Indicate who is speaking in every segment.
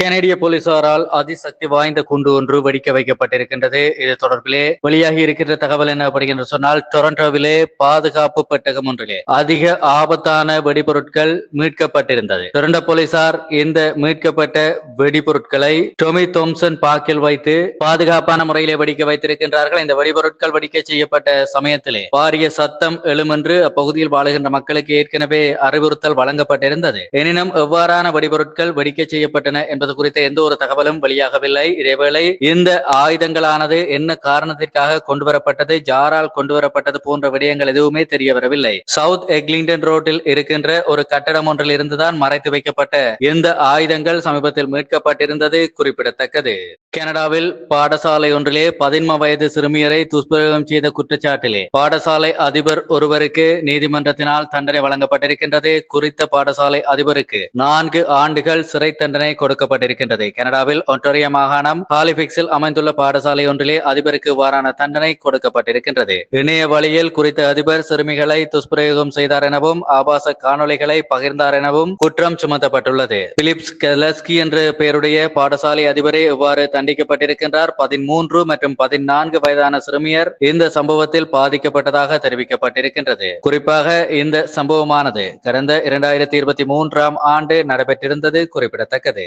Speaker 1: கனடிய போலீசாரால் அதிசக்தி வாய்ந்த குண்டு ஒன்று வெடிக்க வைக்கப்பட்டிருக்கின்றது. இது தொடர்பிலே வெளியாகி இருக்கின்ற தகவல் என்ன அப்படிங்கிற சொன்னால் டொரண்டோவிலே பாதுகாப்பு பெட்டகம் ஒன்றிலே அதிக ஆபத்தான வெடிபொருட்கள் மீட்கப்பட்டிருந்தது. டொரண்டோ போலீசார் இந்த மீட்கப்பட்ட வெடிபொருட்களை டொமி தோம்சன் பாக்கில் வைத்து பாதுகாப்பான முறையிலே வெடிக்க வைத்திருக்கின்றார்கள். இந்த வெடிபொருட்கள் வெடிக்க செய்யப்பட்ட சமயத்திலே பாரிய சத்தம் எழுமென்று அப்பகுதியில் வாழுகின்ற மக்களுக்கு ஏற்கனவே அறிவுறுத்தல் வழங்கப்பட்டிருந்தது. எனினும் எவ்வாறான வெடிபொருட்கள் வெடிக்க செய்யப்பட்டன என்பது குறித்த எந்த ஒரு தகவலும் வெளியாகவில்லை. இதேவேளை இந்த ஆயுதங்களானது என்ன காரணத்திற்காக கொண்டு வரப்பட்டது ஜாரால் கொண்டு வரப்பட்டது போன்ற விடயங்கள் எதுவுமே தெரிய வரவில்லை சவுத் எக்லிங்டன் ரோட்டில் இருக்கின்ற ஒரு கட்டடம் ஒன்றில் இருந்துதான் மறைத்து வைக்கப்பட்ட இந்த ஆயுதங்கள் சமீபத்தில் மீட்கப்பட்டிருந்தது குறிப்பிடத்தக்கது. கனடாவில் பாடசாலை ஒன்றிலே பதின்ம வயது சிறுமியரை துஷ்பிரயோகம் செய்த குற்றச்சாட்டிலே பாடசாலை அதிபர் ஒருவருக்கு நீதிமன்றத்தினால் தண்டனை வழங்கப்பட்டிருக்கின்றது. குறித்த பாடசாலை அதிபருக்கு நான்கு ஆண்டுகள் சிறை தண்டனை கொடுக்கப்பட்டிருக்கின்றது கனடாவில் ஒன்டோரிய மாகாணம் ஹாலிபிக்ஸில் அமைந்துள்ள பாடசாலை ஒன்றிலே அதிபருக்கு வாரான தண்டனை கொடுக்கப்பட்டிருக்கின்றது. இணைய வழியில் குறித்த அதிபர் சிறுமிகளை துஷ்பிரயோகம் செய்தார் எனவும் ஆபாச காணொளிகளை பகிர்ந்தார் எனவும் குற்றம் சுமத்தப்பட்டுள்ளது. பிலிப்ஸ் கெலஸ்கி என்ற பெயருடைய பாடசாலை அதிபரே இவ்வாறு தண்டிக்கப்பட்டிருக்கின்றார். பதிமூன்று மற்றும் பதினான்கு வயதான சிறுமியர் இந்த சம்பவத்தில் பாதிக்கப்பட்டதாக தெரிவிக்கப்பட்டிருக்கின்றது. குறிப்பாக இந்த சம்பவமானது கடந்த இரண்டாயிரத்தி இருபத்தி மூன்றாம் ஆண்டு நடைபெற்றிருந்தது குறிப்பிடத்தக்கது.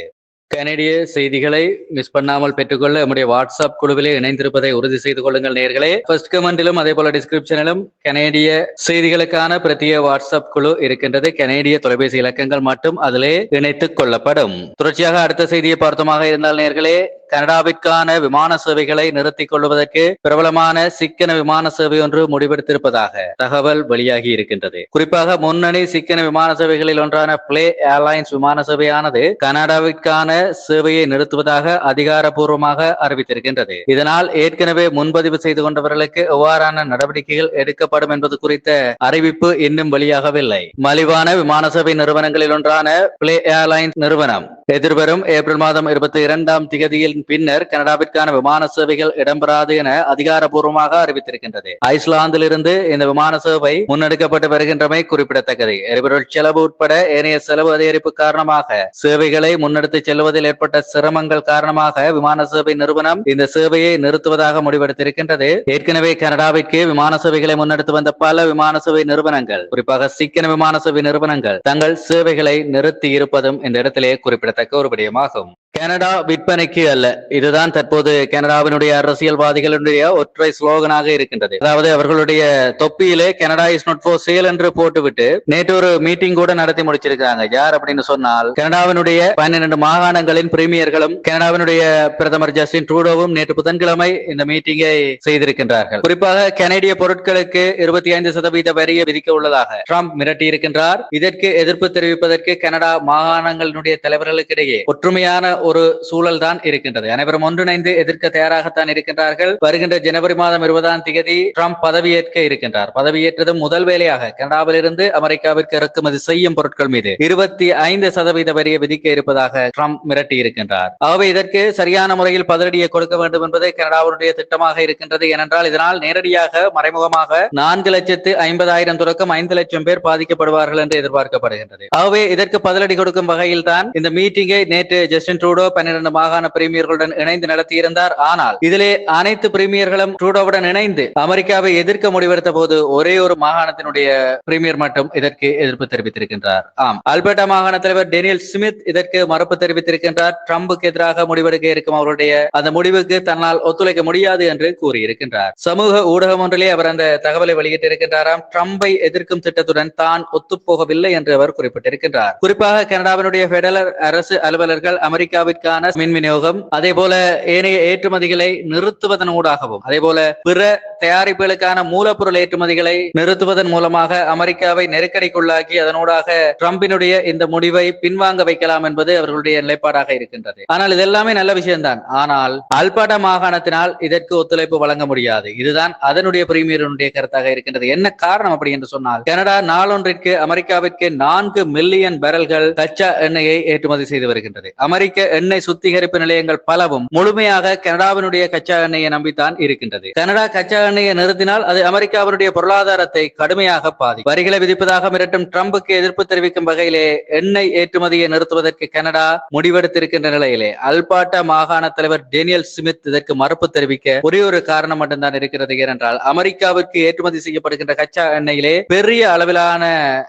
Speaker 1: கனடிய செய்திகளை மிஸ் பண்ணாமல் பெற்றுக்கொள்ள நம்முடைய வாட்ஸ்அப் குழுவிலே இணைந்திருப்பதை உறுதி செய்து கொள்ளுங்கள் நேர்களே. ஃபர்ஸ்ட் கமெண்டிலும் அதே போல டிஸ்கிரிப்ஷனிலும் கனேடிய செய்திகளுக்கான பிரத்யேக வாட்ஸ்அப் குழு இருக்கின்றது. கனேடிய தொலைபேசி இலக்கங்கள் மட்டும் அதிலே இணைத்துக் கொள்ளப்படும். தொடர்ச்சியாக அடுத்த செய்தியை பார்த்தமாக இருந்தால் நேர்களே கனடாவிற்கான விமான சேவைகளை நிறுத்திக் கொள்வதற்கு பிரபலமான சிக்கன விமான சேவை ஒன்று முடிவெடுத்திருப்பதாக தகவல் வெளியாகி இருக்கின்றது. குறிப்பாக முன்னணி சிக்கன விமான சேவைகளில் ஒன்றான பிளே ஏர்லைன்ஸ் விமான சேவையானது கனடாவிற்கான சேவையை நிறுத்துவதாக அதிகாரப்பூர்வமாக அறிவித்திருக்கின்றது. இதனால் ஏற்கனவே முன்பதிவு செய்து கொண்டவர்களுக்கு எவ்வாறான நடவடிக்கைகள் எடுக்கப்படும் என்பது குறித்த அறிவிப்பு இன்னும் வெளியாகவில்லை. மலிவான விமான சேவை நிறுவனங்களில் ஒன்றான பிளே ஏர்லைன்ஸ் நிறுவனம் எதிர்வரும் ஏப்ரல் மாதம் இருபத்தி இரண்டாம் திகதியில் பின்னர் கனடாவிற்கான விமான சேவைகள் இடம்பெறாது என அதிகாரப்பூர்வமாக அறிவித்திருக்கின்றது. ஐஸ்லாந்தில் இருந்து இந்த விமான சேவை முன்னெடுக்கப்பட்டு வருகின்றமை குறிப்பிடத்தக்கது. எரிபொருள் செலவு உட்பட ஏனைய செலவு அதிகரிப்பு காரணமாக சேவைகளை முன்னெடுத்து செல்வதில் ஏற்பட்ட சிரமங்கள் காரணமாக விமான சேவை நிறுவனம் இந்த சேவையை நிறுத்துவதாக முடிவெடுத்திருக்கின்றது. ஏற்கனவே கனடாவிற்கு விமான சேவைகளை முன்னெடுத்து வந்த பல விமான சேவை நிறுவனங்கள் குறிப்பாக சிக்கன விமான சேவை நிறுவனங்கள் தங்கள் சேவைகளை நிறுத்தி இருப்பதும் இந்த இடத்திலே குறிப்பிடத்தக்க ஒரு விடயமாகும். கனடா விற்பனைக்கு அல்ல. இதுதான் தற்போது கனடாவினுடைய அரசியல்வாதிகளுடைய ஒற்றை ஸ்லோகனாக இருக்கின்றது. அதாவது அவர்களுடைய தொப்பியிலே Canada is not for sale என்று போட்டுவிட்டு நேற்று ஒரு மீட்டிங் கூட நடத்தி முடிச்சிருக்காங்க யார் அப்படின்னு சொன்னால் கனடாவினுடைய பன்னிரண்டு மாகாணங்களின் பிரீமியர்களும் கனடாவினுடைய பிரதமர் ஜஸ்டின் ட்ரூடோவும் நேற்று புதன்கிழமை இந்த மீட்டிங்கை செய்திருக்கின்றார்கள். குறிப்பாக கனடிய பொருட்களுக்கு இருபத்தி ஐந்து சதவீத வரியை விதிக்க உள்ளதாக ட்ரம்ப் மிரட்டியிருக்கின்றார். இதற்கு எதிர்ப்பு தெரிவிப்பதற்கு கனடா மாகாணங்களினுடைய தலைவர்களுக்கிடையே ஒற்றுமையான ஒரு சூழல் தான் இருக்கின்றது. அனைவரும் ஒன்றிணைந்து எதிர்க்க தயாராகத்தான் இருக்கின்றார்கள். வருகின்ற ஜனவரி மாதம் இருபதாம் தேதி ட்ரம்ப் பதவியேற்க இருக்கின்றார். பதவியேற்றதும் முதல் வேலையாக கனடாவிலிருந்து அமெரிக்காவிற்கு இறக்குமதி செய்யும் பொருட்கள் மீது இருபத்தி ஐந்து சதவீத வரியை விதிக்க இருப்பதாக ட்ரம்ப் மிரட்டி இருக்கின்றார். ஆகவே இதற்கு சரியான முறையில் பதிலடியை கொடுக்க வேண்டும் என்பது கனடாவுடைய திட்டமாக இருக்கின்றது. ஏனென்றால் இதனால் நேரடியாக மறைமுகமாக நான்கு லட்சத்து ஐம்பதாயிரம் தொடக்கம் ஐந்து லட்சம் பேர் பாதிக்கப்படுவார்கள் என்று எதிர்பார்க்கப்படுகின்றது. ஆகவே இதற்கு பதிலடி கொடுக்கும் வகையில் தான் இந்த மீட்டிங்கை நேற்று ஜஸ்டின் ட்ரூடோ பன்னிரண்டு மாகாண பிரீமியர்களுடன் இணைந்து நடத்தியிருந்தார். ஆனால் இதிலே அனைத்து பிரீமியர்களும் ட்ரூடோவுடன் இணைந்து அமெரிக்காவை எதிர்க்க முடிவெடுத்த போது ஒரே ஒரு மாகாணத்தினுடைய பிரீமியர் மட்டும் இதற்கு எதிர்ப்பு தெரிவித்திருக்கின்றார். ஆம். அல்பர்டா மாகாண தலைவர் டேனியல் ஸ்மித் இதற்கு மறுப்பு தெரிவித்திருக்கின்றார். ட்ரம்புக்கு எதிராக முடிவெடுக்க இருக்கும் அவருடைய அந்த முடிவுக்கு தன்னால் ஒத்துழைக்க முடியாது என்று கூறியிருக்கின்றார். சமூக ஊடகம் ஒன்றிலே அவர் அந்த தகவலை வெளியிட்டிருக்கின்றாராம். ட்ரம்பை எதிர்க்கும் திட்டத்துடன் தான் ஒத்துப்போகவில்லை என்று அவர் குறிப்பிட்டிருக்கின்றார். குறிப்பாக கனடாவினுடைய பெடரல் அரசு அலுவலர்கள் அமெரிக்கா அமெரிக்காவிற்கான மின் விநியோகம் அதே போல ஏனைய ஏற்றுமதிகளை நிறுத்துவதன் ஊடாகவும் அதே போல பிற தயாரிப்புகளுக்கான மூலப்பொருள் ஏற்றுமதிகளை நிறுத்துவதன் மூலமாக அமெரிக்காவை நெருக்கடிக்குள்ளாக்கி அதனூடாக ட்ரம்பினுடைய இந்த முடிவை பின்வாங்க வைக்கலாம் என்பது அவர்களுடைய நிலைப்பாடாக இருக்கின்றது. ஆனால் இதெல்லாமே நல்ல விஷயம்தான். ஆனால் அல்பாடா மாகாணத்தினால் இதற்கு ஒத்துழைப்பு வழங்க முடியாது. இதுதான் அதனுடைய பிரீமியருடைய கருத்தாக இருக்கின்றது. என்ன காரணம் அப்படி என்று சொன்னால் கனடா நாளொன்றிற்கு அமெரிக்காவிற்கு நான்கு மில்லியன் பேரல்கள் கச்சா எண்ணெயை ஏற்றுமதி செய்து வருகின்றது. அமெரிக்க எண்ணெய் சுத்திகரிப்பு நிலையங்கள் பலவும் முழுமையாக கனடாவினுடைய கச்சா எண்ணெயை நம்பித்தான் இருக்கின்றது. கனடா கச்சா எண்ணெயை நிறுத்தினால் அது அமெரிக்காவினுடைய பொருளாதாரத்தை கடுமையாக பாதி வரிகளை விதிப்பதாக மிரட்டும் டிரம்புக்கு எதிர்ப்பு தெரிவிக்கும் வகையிலே எண்ணெய் ஏற்றுமதியை நிறுத்துவதற்கு கனடா முடிவெடுத்திருக்கின்ற நிலையிலே அல்பாட்டா மாகாண தலைவர் டேனியல் ஸ்மித் இதற்கு மறுப்பு தெரிவிக்க ஒரே ஒரு காரணம் மட்டும்தான் இருக்கிறது ஏனென்றால் அமெரிக்காவிற்கு ஏற்றுமதி செய்யப்படுகின்ற கச்சா எண்ணெயிலே பெரிய அளவிலான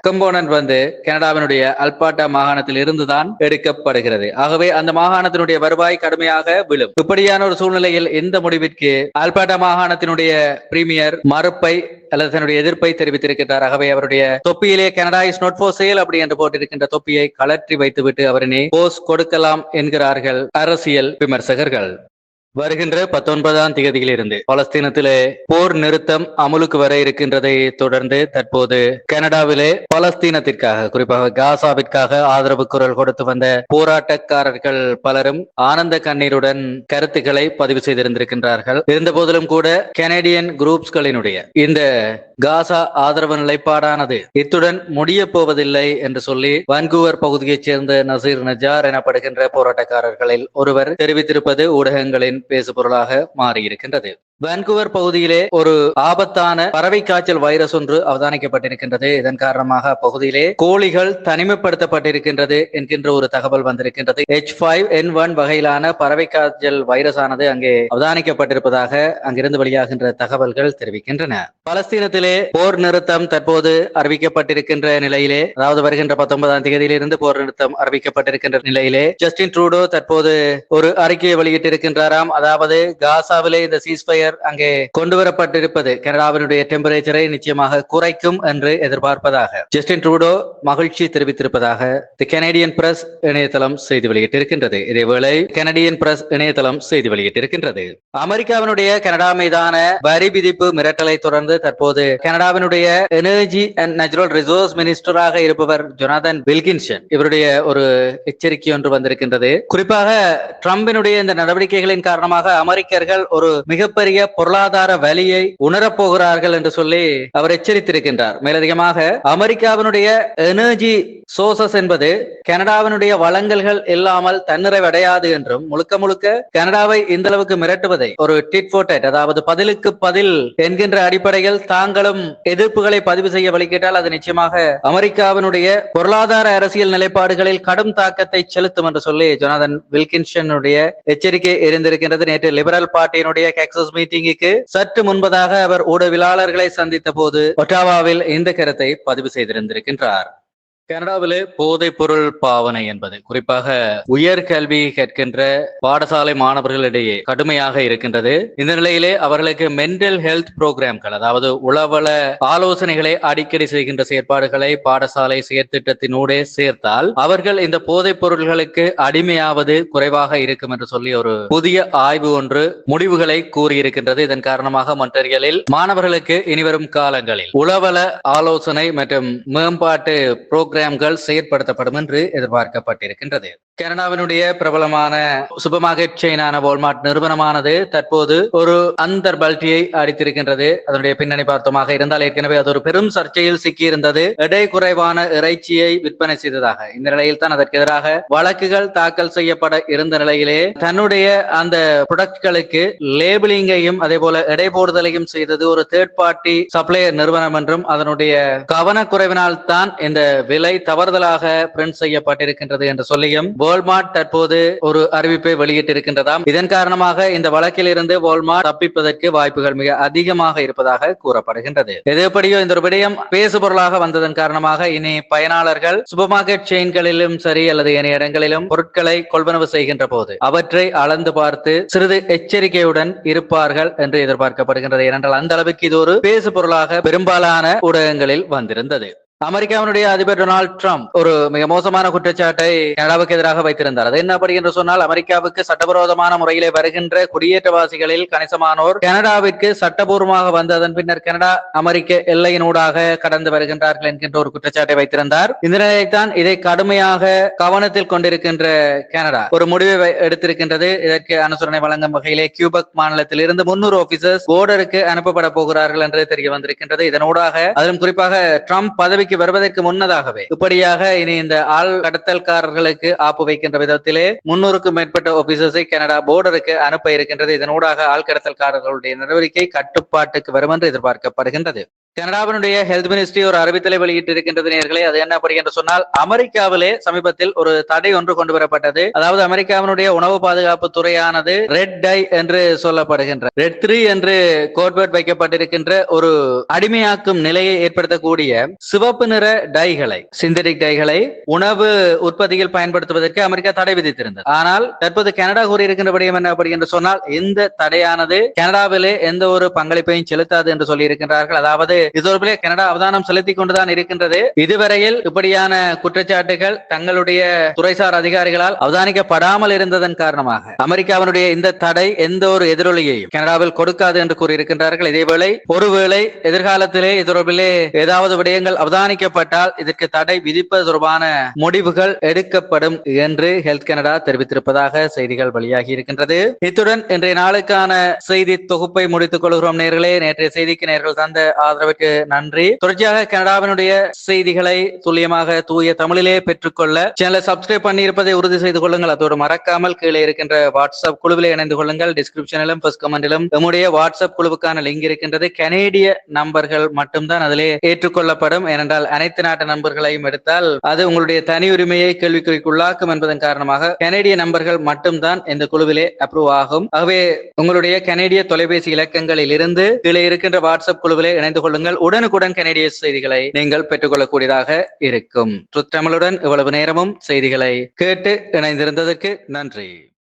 Speaker 1: கம்போனன்ட் வந்து கனடாவினுடைய அல்பாட்டா மாகாணத்தில் இருந்துதான் எடுக்கப்படுகிறது. ஆகவே அந்த மாகாணத்தினுடைய வருவாய் கடுமையாக விழும். இப்படியான ஒரு சூழ்நிலையில் இந்த முடிவிற்கு அல்பாட்டா மாகாணத்தினுடைய பிரீமியர் மறுப்பை அல்லது தன்னுடைய எதிர்ப்பை தெரிவித்திருக்கிறார் ஆகவே அவருடைய தொப்பியிலே Canada is not for sale அப்படி என்று போட்டிருக்கின்ற தொப்பியை கலற்றி வைத்துவிட்டு அவரினை போஸ் கொடுக்கலாம் என்கிறார்கள் அரசியல் விமர்சகர்கள். வருகின்ற பத்தொன்பதாம் தேதியிலிருந்து பலஸ்தீனத்திலே போர் நிறுத்தம் அமுலுக்கு வர இருக்கின்றதை தொடர்ந்து தற்போது கனடாவிலே பலஸ்தீனத்திற்காக குறிப்பாக காசாவிற்காக ஆதரவு குரல் கொடுத்து வந்த போராட்டக்காரர்கள் பலரும் ஆனந்த கண்ணீருடன் கருத்துக்களை பதிவு செய்திருந்திருக்கின்றார்கள். இருந்த போதிலும் கூட கனடியன் குரூப்ஸ்களினுடைய இந்த காசா ஆதரவு நிலைப்பாடானது இத்துடன் முடிய போவதில்லை என்று சொல்லி வான்கூவர் பகுதியைச் சேர்ந்த நசீர் நஜார் எனப்படுகின்ற போராட்டக்காரர்களில் ஒருவர் தெரிவித்திருப்பது ஊடகங்களின் பேசு பொருளாக மாறியிருக்கின்றது. வான்கூவர் பகுதியிலே ஒரு ஆபத்தான பறவை காய்ச்சல் வைரஸ் ஒன்று அவதானிக்கப்பட்டிருக்கின்றது. இதன் காரணமாக அப்பகுதியிலே கோழிகள் தனிமைப்படுத்தப்பட்டிருக்கின்றது என்கின்ற ஒரு தகவல் வந்திருக்கின்றது. எச் ஃபைவ் என் ஒன் வகையிலான பறவை காய்ச்சல் வைரஸ் ஆனது அங்கே அவதானிக்கப்பட்டிருப்பதாக அங்கிருந்து வெளியாகின்ற தகவல்கள் தெரிவிக்கின்றன. பலஸ்தீனத்திலே போர் நிறுத்தம் தற்போது அறிவிக்கப்பட்டிருக்கின்ற நிலையிலே அதாவது வருகின்ற பத்தொன்பதாம் தேதியிலிருந்து போர் நிறுத்தம் அறிவிக்கப்பட்டிருக்கின்ற நிலையிலே ஜஸ்டின் ட்ரூடோ தற்போது ஒரு அறிக்கையை வெளியிட்டிருக்கின்றாராம். அதாவது காசாவிலே இந்த சீஸ்பயர் டெம்பரேச்சர் அங்கே கொண்டு வரப்பட்டிருப்பது. கனடாவினுடைய டெம்பரேச்சரை நிச்சயமாக குறைக்கும் என்று எதிர்பார்ப்பதாக. ஜஸ்டின் ட்ரூடோ மகிழ்ச்சி தெரிவித்திருப்பதாக தி கனேடியன் பிரஸ் இணையதளம் செய்தி வெளியிட்டிருக்கின்றது. இதேவேளை கனடியன் பிரஸ் இணையதளம் செய்தி வெளியிட்டிருக்கின்றது. அமெரிக்காவினுடைய கனடா மீதான வரி விதிப்பு மிரட்டலை தொடர்ந்து தற்போது கனடாவினுடைய எனர்ஜி அண்ட் நேச்சுரல் ரிசோர்ஸ் மினிஸ்டராக இருப்பவர் ஜொனாதன் வில்கின்சன் இவருடைய ஒரு எச்சரிக்கை ஒன்று வந்திருக்கின்றது. குறிப்பாக ட்ரம்பினுடைய இந்த நடவடிக்கைகளின் காரணமாக அமெரிக்கர்கள் ஒரு மிகப்பெரிய பொருளாதார வலியை உணரப் போகிறார்கள் என்று சொல்லி அவர் எச்சரித்திருக்கின்றார். மேலதிகமாக அமெரிக்காவினுடைய எனர்ஜி சோர்சஸ் என்பது கனடாவினுடைய வளங்கல்கள் இல்லாமல் தன்னிறைவடையாது என்றும் முழுக்க முழுக்க கனடாவை இந்த அளவுக்கு மிரட்டுவதை ஒரு டிட்போட்டை அதாவது பதிலுக்கு பதில் என்கின்ற அடிப்படையில் தாங்களும் எதிர்ப்புகளை பதிவு செய்ய வழிகிட்டால் அது நிச்சயமாக அமெரிக்காவினுடைய பொருளாதார அரசியல் நிலைப்பாடுகளில் கடும் தாக்கத்தை செலுத்தும் என்று சொல்லி ஜொனாதன் வில்கின்சனுடைய எச்சரிக்கை இருந்திருக்கின்றது. நேற்று லிபரல் பார்ட்டியினுடைய மீட்டிங்குக்கு சற்று முன்பதாக அவர் ஊடகவியலாளர்களை சந்தித்த போது ஒட்டாவாவில் இந்த கருத்தை பதிவு செய்திருந்திருக்கின்றார். கனடாவிலே போதைப் பொருள் பாவனை என்பது குறிப்பாக உயர்கல்வி கேட்கின்ற பாடசாலை மாணவர்களிடையே கடுமையாக இருக்கின்றது. இந்த நிலையிலே அவர்களுக்கு மென்டல் ஹெல்த் புரோகிராம்கள் அதாவது உளவள ஆலோசனைகளை அடிக்கடி செய்கின்ற செயற்பாடுகளை பாடசாலை செயற்திட்டத்தினூடே சேர்த்தால் அவர்கள் இந்த போதைப் பொருள்களுக்கு அடிமையாவது குறைவாக இருக்கும் என்று சொல்லி ஒரு புதிய ஆய்வு ஒன்று முடிவுகளை கூறியிருக்கின்றது. இதன் காரணமாக மொன்றியலில் மாணவர்களுக்கு இனிவரும் காலங்களில் உளவள ஆலோசனை மற்றும் மேம்பாட்டு புரோகிராம் புரோகிராம்கள் செயற்படுத்தப்படும் என்று எதிர்பார்க்கப்பட்டிருக்கின்றது. கனடாவினுடைய பிரபலமான சூப்பர் மார்க்கெட் செயினான வால்மார்ட் நிறுவனமானது தற்போது ஒரு அந்தர் பல்ட்டியை அடித்திருக்கின்றது. அதனுடைய பின்னணி பார்த்தோமாக இருந்தால் ஏற்கனவே அது ஒரு பெரும் சர்ச்சையில் சிக்கியிருந்தது. எடை குறைவான இறைச்சியை விற்பனை செய்ததாக. இந்த நிலையில் தான் அதற்கு எதிராக வழக்குகள் தாக்கல் செய்யப்பட இருந்த நிலையிலே தன்னுடைய அந்த ப்ரொடக்ட்களுக்கு லேபிளிங்கையும் அதே போல எடை போடுதலையும் செய்தது ஒரு தேர்ட் பார்ட்டி சப்ளையர் நிறுவனம் என்றும் அதனுடைய கவனக்குறைவினால் தான் இந்த விலை தவறுதலாக பிரிண்ட் செய்யப்பட்டிருக்கின்றது என்று சொல்லியும் வால்மார்ட் தற்போது ஒரு அறிவிப்பை வெளியிட்டிருக்கின்றதாம். இதன் காரணமாக இந்த வழக்கில் இருந்து வால்மார்ட் தப்பிப்பதற்கு வாய்ப்புகள் மிக அதிகமாக இருப்பதாக கூறப்படுகின்றது. எது எப்படியோ இந்த ஒரு விடயம் பேசுபொருளாக வந்ததன் காரணமாக இனி பயனாளர்கள் சூப்பர் மார்க்கெட் செயின்களிலும் சரி அல்லது ஏனைய இடங்களிலும் பொருட்களை கொள்வனவு செய்கின்ற போது அவற்றை அளந்து பார்த்து சிறிது எச்சரிக்கையுடன் இருப்பார்கள் என்று எதிர்பார்க்கப்படுகின்றது. ஏனென்றால் அந்த அளவுக்கு இது ஒரு பேசு பொருளாக பெரும்பாலான ஊடகங்களில் வந்திருந்தது. அமெரிக்காவினுடைய அதிபர் டொனால்ட் ட்ரம்ப் ஒரு மிக மோசமான குற்றச்சாட்டை கனடாவுக்கு எதிராக வைத்திருந்தார். அது என்ன அப்படி என்று சொன்னால் அமெரிக்காவுக்கு சட்டவிரோதமான முறையிலே வருகின்ற குடியேற்றவாசிகளில் கணிசமானோர் கனடாவிற்கு சட்டபூர்வமாக வந்து அதன் பின்னர் கனடா அமெரிக்க எல்லையினூடாக கடந்து வருகின்றார்கள் என்கின்ற ஒரு குற்றச்சாட்டை வைத்திருந்தார். இந்த நிலையைத்தான் இதை கடுமையாக கவனத்தில் கொண்டிருக்கின்ற கனடா ஒரு முடிவை எடுத்திருக்கின்றது. இதற்கு அனுசரணை வழங்கும் வகையிலே கியூபக் மாநிலத்தில் இருந்து முன்னூறு ஆபீசர்ஸ் போர்டருக்கு அனுப்பப்பட போகிறார்கள் என்று தெரிய வந்திருக்கின்றது. இதனூடாக அதிலும் குறிப்பாக ட்ரம்ப் பதவிக்கு விசாரணைக்கு வருவதற்கு முன்னதாகவே. இப்படியாக இனி இந்த ஆள் கடத்தல்காரர்களுக்கு ஆப்பு வைக்கின்ற விதத்திலே முன்னூறுக்கும் மேற்பட்ட ஆபீசர்ஸை கனடா போர்டருக்கு அனுப்ப இருக்கின்றது. இதனூடாக ஆள் கடத்தல்காரர்களுடைய நடவடிக்கை கட்டுப்பாட்டுக்கு வரும் என்று எதிர்பார்க்கப்படுகின்றது. கனடாவினுடைய ஹெல்த் மினிஸ்ட்ரி ஒரு அறிவித்தலை வெளியிட்டிருக்கின்றது நேர்களே அது என்ன அப்படி என்று சொன்னால் அமெரிக்காவிலே சமீபத்தில் ஒரு தடை ஒன்று கொண்டு வரப்பட்டது. அதாவது அமெரிக்காவினுடைய உணவு பாதுகாப்பு துறையானது ரெட் டை என்று சொல்லப்படுகின்ற ரெட் த்ரீ என்று கோட்வேர்ட் வைக்கப்பட்டிருக்கின்ற ஒரு அடிமையாக்கும் நிலையை ஏற்படுத்தக்கூடிய சிவப்பு நிற டைகளை சிந்தடிக் டைகளை உணவு உற்பத்தியில் பயன்படுத்துவதற்கு அமெரிக்கா தடை விதித்திருந்தது. ஆனால் தற்போது கனடா கூறியிருக்கின்ற விடயம் என்ன அப்படி என்று சொன்னால் இந்த தடையானது கனடாவிலே எந்த ஒரு பங்களிப்பையும் செலுத்தாது என்று சொல்லியிருக்கின்றார்கள். அதாவது இது கனடா அவதானம் செலுத்திக் கொண்டுதான் இருக்கின்றது. இதுவரையில் இப்படியான குற்றச்சாட்டுகள் தங்களுடைய துறைசார் அதிகாரிகளால் அவதானிக்கப்படாமல் இருந்ததன் காரணமாக அமெரிக்காவினுடைய இந்த தடை எந்த ஒரு எதிரொலியையும் கனடாவில் கொடுக்காது என்று கூறியிருக்கின்றார்கள். இதேவேளை ஒருவேளை எதிர்காலத்திலே இது ஏதாவது விடயங்கள் அவதானிக்கப்பட்டால் இதற்கு தடை விதிப்பது தொடர்பான முடிவுகள் எடுக்கப்படும் என்று ஹெல்த் கனடா தெரிவித்திருப்பதாக செய்திகள் வெளியாகி இருக்கின்றது. இத்துடன் இன்றைய நாளுக்கான செய்தி தொகுப்பை முடித்துக் கொள்கிறோம் நேர்களே. நேற்றைய செய்திக்கு நேர்கள் தந்த ஆதரவிற்கு நன்றி. தொடர்ச்சியாக கனடாவினுடைய செய்திகளை துல்லியமாக தூய தமிழிலே பெற்றுக்கொள்ள சேனலை சப்ஸ்கிரைப் பண்ணி இருப்பதை உறுதி செய்து கொள்ளுங்கள். அதோடு மறக்காமல் கீழே இருக்கின்ற வாட்ஸ்அப் குழுவில் இணைந்து கொள்ளுங்கள். டிஸ்கிரிப்ஷனிலும் ஃபர்ஸ்ட் கமெண்டிலும் நம்முடைய வாட்ஸ்அப் குழுவுக்கான லிங்க் இருக்கின்றது. கனேடிய நம்பர்கள் மட்டும்தான் அதிலே ஏற்றுக்கொள்ளப்படும். ஏனென்றால் அனைத்து நாட்டு நம்பர்களையும் எடுத்தால் அது உங்களுடைய தனி உரிமையை கேள்விக்குறிக்குள்ளாக்கும் என்பதன் காரணமாக கனேடிய நம்பர்கள் மட்டும்தான் இந்த குழுவிலே அப்ரூவ் ஆகும். ஆகவே உங்களுடைய கனேடிய தொலைபேசி இலக்கங்களில் இருந்து கீழே இருக்கின்ற வாட்ஸ்அப் குழுவிலே இணைந்து கொள்ளுங்கள் உடனுக்குடன் கனேடிய செய்திகளை நீங்கள் பெற்றுக்கொள்ளக்கூடியதாக இருக்கும். ட்ருத் தமிழுடன் இவ்வளவு நேரமும் செய்திகளை கேட்டு இணைந்திருந்ததற்கு நன்றி.